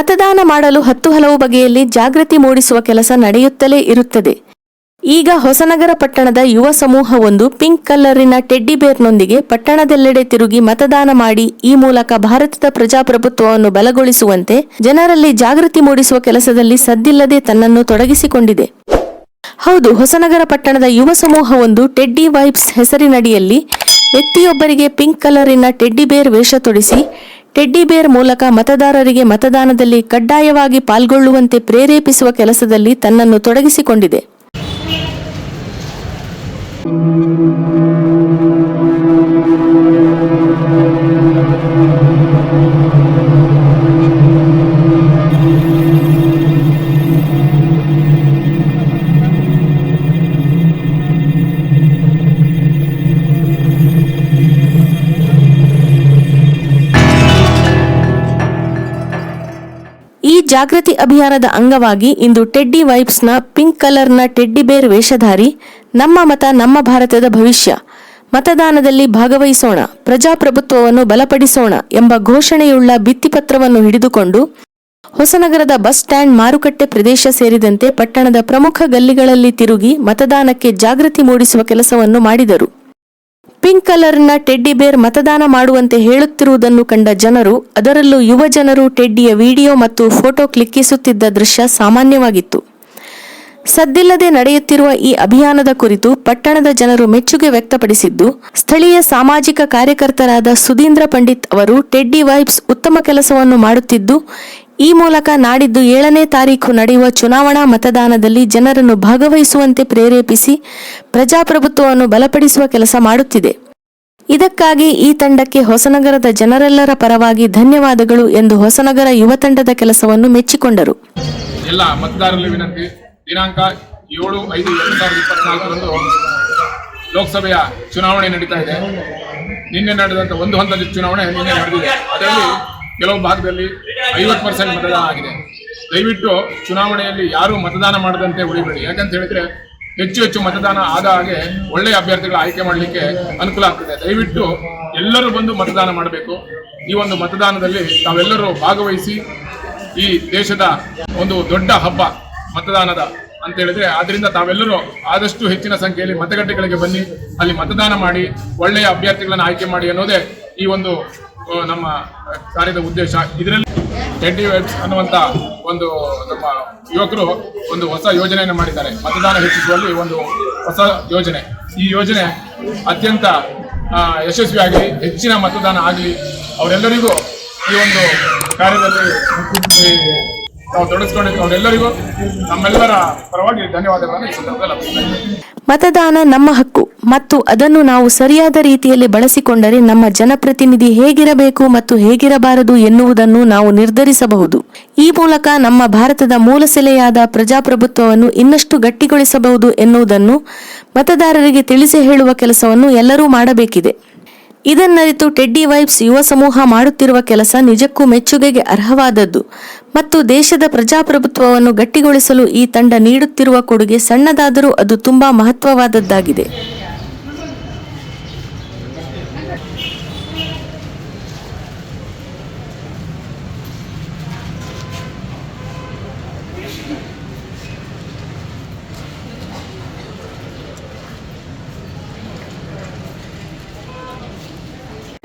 ಮತದಾನ ಮಾಡಲು ಹತ್ತು ಹಲವು ಬಗೆಯಲ್ಲಿ ಜಾಗೃತಿ ಮೂಡಿಸುವ ಕೆಲಸ ನಡೆಯುತ್ತಲೇ ಇರುತ್ತದೆ. ಈಗ ಹೊಸನಗರ ಪಟ್ಟಣದ ಯುವ ಸಮೂಹವೊಂದು ಪಿಂಕ್ ಕಲರಿನ ಟೆಡ್ಡಿ ಬೇರ್ನೊಂದಿಗೆ ಪಟ್ಟಣದೆಲ್ಲೆಡೆ ತಿರುಗಿ ಮತದಾನ ಮಾಡಿ ಈ ಮೂಲಕ ಭಾರತದ ಪ್ರಜಾಪ್ರಭುತ್ವವನ್ನು ಬಲಗೊಳಿಸುವಂತೆ ಜನರಲ್ಲಿ ಜಾಗೃತಿ ಮೂಡಿಸುವ ಕೆಲಸದಲ್ಲಿ ಸದ್ದಿಲ್ಲದೆ ತನ್ನನ್ನು ತೊಡಗಿಸಿಕೊಂಡಿದೆ. ಹೌದು, ಹೊಸನಗರ ಪಟ್ಟಣದ ಯುವ ಸಮೂಹವೊಂದು ಟೆಡ್ಡಿ ವೈಬ್ಸ್ ಹೆಸರಿನಡಿಯಲ್ಲಿ ವ್ಯಕ್ತಿಯೊಬ್ಬರಿಗೆ ಪಿಂಕ್ ಕಲರಿನ ಟೆಡ್ಡಿ ಬೇರ್ ವೇಷ ತೊಡಿಸಿ ಟೆಡ್ಡಿ ಬೇರ್ ಮೂಲಕ ಮತದಾರರಿಗೆ ಮತದಾನದಲ್ಲಿ ಕಡ್ಡಾಯವಾಗಿ ಪಾಲ್ಗೊಳ್ಳುವಂತೆ ಪ್ರೇರೇಪಿಸುವ ಕೆಲಸದಲ್ಲಿ ತನ್ನನ್ನು ತೊಡಗಿಸಿಕೊಂಡಿದೆ. ಜಾಗೃತಿ ಅಭಿಯಾನದ ಅಂಗವಾಗಿ ಇಂದು ಟೆಡ್ಡಿ ವೈಬ್ಸ್ನ ಪಿಂಕ್ ಕಲರ್ನ ಟೆಡ್ಡಿ ಬೇರ್ ವೇಷಧಾರಿ, ನಮ್ಮ ಮತ ನಮ್ಮ ಭಾರತದ ಭವಿಷ್ಯ, ಮತದಾನದಲ್ಲಿ ಭಾಗವಹಿಸೋಣ, ಪ್ರಜಾಪ್ರಭುತ್ವವನ್ನು ಬಲಪಡಿಸೋಣ ಎಂಬ ಘೋಷಣೆಯುಳ್ಳ ಭಿತ್ತಿಪತ್ರವನ್ನು ಹಿಡಿದುಕೊಂಡು, ಹೊಸನಗರದ ಬಸ್ ಸ್ಟ್ಯಾಂಡ್ ಮಾರುಕಟ್ಟೆ ಪ್ರದೇಶ ಸೇರಿದಂತೆ ಪಟ್ಟಣದ ಪ್ರಮುಖ ಗಲ್ಲಿಗಳಲ್ಲಿ ತಿರುಗಿ ಮತದಾನಕ್ಕೆ ಜಾಗೃತಿ ಮೂಡಿಸುವ ಕೆಲಸವನ್ನು ಮಾಡಿದರು. ಪಿಂಕ್ ಕಲರ್ನ ಟೆಡ್ಡಿ ಬೇರ್ ಮತದಾನ ಮಾಡುವಂತೆ ಹೇಳುತ್ತಿರುವುದನ್ನು ಕಂಡ ಜನರು, ಅದರಲ್ಲೂ ಯುವ ಜನರು ಟೆಡ್ಡಿಯ ವಿಡಿಯೋ ಮತ್ತು ಫೋಟೋ ಕ್ಲಿಕ್ಕಿಸುತ್ತಿದ್ದ ದೃಶ್ಯ ಸಾಮಾನ್ಯವಾಗಿತ್ತು. ಸದ್ದಿಲ್ಲದೆ ನಡೆಯುತ್ತಿರುವ ಈ ಅಭಿಯಾನದ ಕುರಿತು ಪಟ್ಟಣದ ಜನರು ಮೆಚ್ಚುಗೆ ವ್ಯಕ್ತಪಡಿಸಿದ್ದು, ಸ್ಥಳೀಯ ಸಾಮಾಜಿಕ ಕಾರ್ಯಕರ್ತರಾದ ಸುಧೀಂದ್ರ ಪಂಡಿತ್ ಅವರು ಟೆಡ್ಡಿ ವೈಬ್ಸ್ ಉತ್ತಮ ಕೆಲಸವನ್ನು ಮಾಡುತ್ತಿದ್ದು ಈ ಮೂಲಕ ನಾಡಿದ್ದು ಏಳನೇ ತಾರೀಖು ನಡೆಯುವ ಚುನಾವಣಾ ಮತದಾನದಲ್ಲಿ ಜನರನ್ನು ಭಾಗವಹಿಸುವಂತೆ ಪ್ರೇರೇಪಿಸಿ ಪ್ರಜಾಪ್ರಭುತ್ವವನ್ನು ಬಲಪಡಿಸುವ ಕೆಲಸ ಮಾಡುತ್ತಿದೆ. ಇದಕ್ಕಾಗಿ ಈ ತಂಡಕ್ಕೆ ಹೊಸನಗರದ ಜನರೆಲ್ಲರ ಪರವಾಗಿ ಧನ್ಯವಾದಗಳು ಎಂದು ಹೊಸನಗರ ಯುವ ತಂಡದ ಕೆಲಸವನ್ನು ಮೆಚ್ಚಿಕೊಂಡರು. ಎಲ್ಲ ಮತದಾರರಲ್ಲಿ ವಿನಂತಿ, ದಿನಾಂಕ ಏಳು ಐದು ಎರಡು ಸಾವಿರದ ಇಪ್ಪತ್ನಾಲ್ಕರಂದು ಲೋಕಸಭೆಯ ಚುನಾವಣೆ ನಡೀತಾ ಇದೆ. ನಿನ್ನೆ ನಡೆದಂತ ಒಂದು ಹಂತದ ಚುನಾವಣೆ ನಿನ್ನೆ ನಡೆದಿದೆ. ಅದರಲ್ಲಿ ಕೆಲವು ಭಾಗದಲ್ಲಿ ಐವತ್ತು ಪರ್ಸೆಂಟ್ ಮತದಾನ ಆಗಿದೆ. ದಯವಿಟ್ಟು ಚುನಾವಣೆಯಲ್ಲಿ ಯಾರು ಮತದಾನ ಮಾಡದಂತೆ ಉಳಿಬೇಡಿ. ಯಾಕಂತ ಹೇಳಿದ್ರೆ ಹೆಚ್ಚು ಹೆಚ್ಚು ಮತದಾನ ಆದ ಹಾಗೆ ಒಳ್ಳೆಯ ಅಭ್ಯರ್ಥಿಗಳ ಆಯ್ಕೆ ಮಾಡಲಿಕ್ಕೆ ಅನುಕೂಲ ಆಗ್ತದೆ. ದಯವಿಟ್ಟು ಎಲ್ಲರೂ ಬಂದು ಮತದಾನ ಮಾಡಬೇಕು. ಈ ಒಂದು ಮತದಾನದಲ್ಲಿ ತಾವೆಲ್ಲರೂ ಭಾಗವಹಿಸಿ ಈ ದೇಶದ ಒಂದು ದೊಡ್ಡ ಹಬ್ಬ ಮತದಾನದ ಅಂತ ಹೇಳಿದ್ರೆ ಆದ್ರಿಂದ ತಾವೆಲ್ಲರೂ ಆದಷ್ಟು ಹೆಚ್ಚಿನ ಸಂಖ್ಯೆಯಲ್ಲಿ ಮತಗಟ್ಟೆಗಳಿಗೆ ಬನ್ನಿ. ಅಲ್ಲಿ ಮತದಾನ ಮಾಡಿ ಒಳ್ಳೆಯ ಅಭ್ಯರ್ಥಿಗಳನ್ನು ಆಯ್ಕೆ ಮಾಡಿ ಅನ್ನೋದೇ ಈ ಒಂದು ನಮ್ಮ ಕಾರ್ಯದ ಉದ್ದೇಶ ಇದರಲ್ಲಿ ಟೆಡ್ಡಿ ವೆಬ್ಸ್ ಅನ್ನುವಂಥ ಒಂದು ನಮ್ಮ ಯುವಕರು ಒಂದು ಹೊಸ ಯೋಜನೆಯನ್ನು ಮಾಡಿದ್ದಾರೆ. ಮತದಾನ ಹೆಚ್ಚಿಸುವಲ್ಲಿ ಒಂದು ಹೊಸ ಯೋಜನೆ. ಈ ಯೋಜನೆ ಅತ್ಯಂತ ಯಶಸ್ವಿಯಾಗಿ ಯಶಸ್ವಿಯಾಗಲಿ, ಹೆಚ್ಚಿನ ಮತದಾನ ಆಗಲಿ, ಅವರೆಲ್ಲರಿಗೂ ಈ ಒಂದು ಕಾರ್ಯದಲ್ಲಿ ನಾವು ತೊಡಗಿಸ್ಕೊಂಡಿದ್ದು ಅವರೆಲ್ಲರಿಗೂ ನಮ್ಮೆಲ್ಲರ ಪರವಾಗಿ ಧನ್ಯವಾದಗಳನ್ನು ಈ ಸಂದರ್ಭದಲ್ಲಿ ಮತದಾನ ನಮ್ಮ ಹಕ್ಕು ಮತ್ತು ಅದನ್ನು ನಾವು ಸರಿಯಾದ ರೀತಿಯಲ್ಲಿ ಬಳಸಿಕೊಂಡರೆ ನಮ್ಮ ಜನಪ್ರತಿನಿಧಿ ಹೇಗಿರಬೇಕು ಮತ್ತು ಹೇಗಿರಬಾರದು ಎನ್ನುವುದನ್ನು ನಾವು ನಿರ್ಧರಿಸಬಹುದು. ಈ ಮೂಲಕ ನಮ್ಮ ಭಾರತದ ಮೂಲಸೆಲೆಯಾದ ಪ್ರಜಾಪ್ರಭುತ್ವವನ್ನು ಇನ್ನಷ್ಟು ಗಟ್ಟಿಗೊಳಿಸಬಹುದು ಎನ್ನುವುದನ್ನು ಮತದಾರರಿಗೆ ತಿಳಿಸಿ ಹೇಳುವ ಕೆಲಸವನ್ನು ಎಲ್ಲರೂ ಮಾಡಬೇಕಿದೆ. ಇದನ್ನರಿತು ಟೆಡ್ಡಿ ವೈಬ್ಸ್ ಯುವ ಸಮೂಹ ಮಾಡುತ್ತಿರುವ ಕೆಲಸ ನಿಜಕ್ಕೂ ಮೆಚ್ಚುಗೆಗೆ ಅರ್ಹವಾದದ್ದು. ಮತ್ತು ದೇಶದ ಪ್ರಜಾಪ್ರಭುತ್ವವನ್ನು ಗಟ್ಟಿಗೊಳಿಸಲು ಈ ತಂಡ ನೀಡುತ್ತಿರುವ ಕೊಡುಗೆ ಸಣ್ಣದಾದರೂ ಅದು ತುಂಬಾ ಮಹತ್ವವಾದದ್ದಾಗಿದೆ.